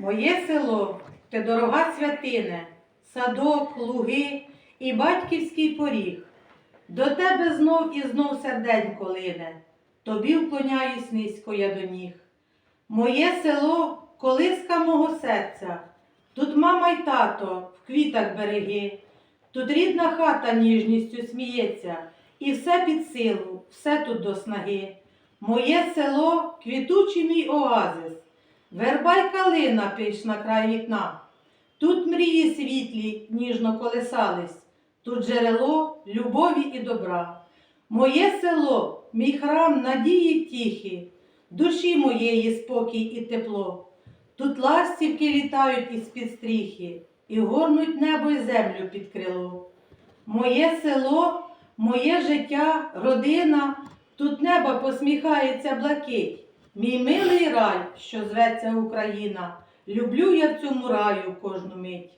Моє село те дорога святине, садок, луги і батьківський поріг. До тебе знов і знов серденько лине, тобі вклоняюсь низько я до ніг. Моє село колиска мого серця, тут мама й тато в квітах береги, тут рідна хата ніжністю сміється, і все під силу, все тут до снаги. Моє село квітучий мій оазис, верба й калина пишна край вікна. Тут мрії світлі ніжно колесались, тут джерело любові і добра. Моє село, мій храм надії тихі, душі моєї спокій і тепло. Тут ластівки літають із під стріхи і горнуть небо й землю під крило. Моє село, моє життя, родина, тут небо посміхається блакить. Мій милий рай, що зветься Україна, люблю я цьому раю кожну мить.